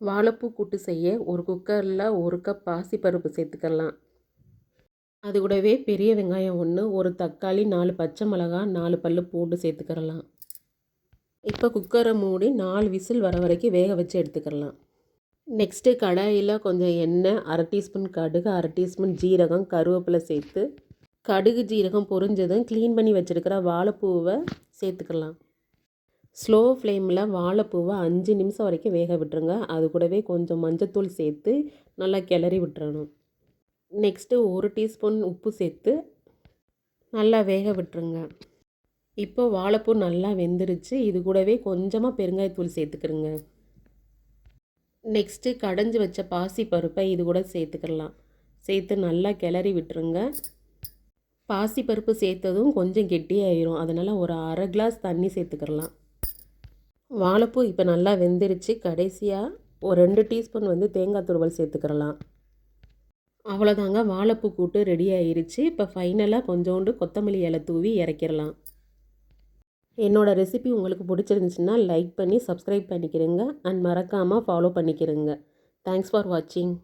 வாழைப்பூ கூட்டு செய்ய ஒரு குக்கரில் ஒரு கப் பாசிப்பருப்பு சேர்த்துக்கலாம். அது கூடவே பெரிய வெங்காயம் ஒன்று ஒரு தக்காளி நாலு பச்சை மிளகா நாலு பல் பூண்டு சேர்த்துக்கிறலாம் இப்போ குக்கரை மூடி நாலு விசில் வர வரைக்கும் வேக வச்சு எடுத்துக்கலாம். நெக்ஸ்ட்டு கடாயில் கொஞ்சம் எண்ணெய் அரை டீஸ்பூன் கடுகு அரை டீஸ்பூன் ஜீரகம் கருவேப்பிலை சேர்த்து கடுகு ஜீரகம் பொரிஞ்சதும் க்ளீன் பண்ணி வச்சுருக்கிற வாழைப்பூவை சேர்த்துக்கலாம். ஸ்லோ ஃப்ளேமில் வாழைப்பூவை அஞ்சு நிமிஷம் வரைக்கும் வேக விட்டுருங்க. அது கூடவே கொஞ்சம் மஞ்சத்தூள் சேர்த்து நல்லா கிளறி விட்டுறணும். நெக்ஸ்ட்டு ஒரு டீஸ்பூன் உப்பு சேர்த்து நல்லா வேக விட்டுருங்க. இப்போ வாழைப்பூ நல்லா வெந்துருச்சு. இது கூடவே கொஞ்சமாக பெருங்காயத்தூள் சேர்த்துக்கிறங்க. நெக்ஸ்ட்டு கடைஞ்சி வச்ச பாசி பருப்பை இது கூட சேர்த்துக்கலாம். சேர்த்து நல்லா கிளறி விட்டுருங்க. பாசி பருப்பு சேர்த்ததும் கொஞ்சம் கெட்டியாயிரும். அதனால் ஒரு அரை கிளாஸ் தண்ணி சேர்த்துக்கிறலாம் வாழைப்பூ இப்போ நல்லா வெந்துருச்சு. கடைசியாக ஒரு ரெண்டு டீஸ்பூன் வந்து தேங்காய் துருவல் சேர்த்துக்கிறலாம். அவ்வளோதாங்க வாழைப்பூ கூட்டு ரெடி ஆயிருச்சு. இப்போ ஃபைனலாக கொஞ்சோண்டு கொத்தமல்லி இலை தூவி இறக்கிடலாம். என்னோடய ரெசிபி உங்களுக்கு பிடிச்சிருந்துச்சுன்னா லைக் பண்ணி சப்ஸ்கிரைப் பண்ணிக்கிறேங்க. அண்ட் மறக்காமல் ஃபாலோ பண்ணிக்கிறேங்க. தேங்க்ஸ் ஃபார் வாட்சிங்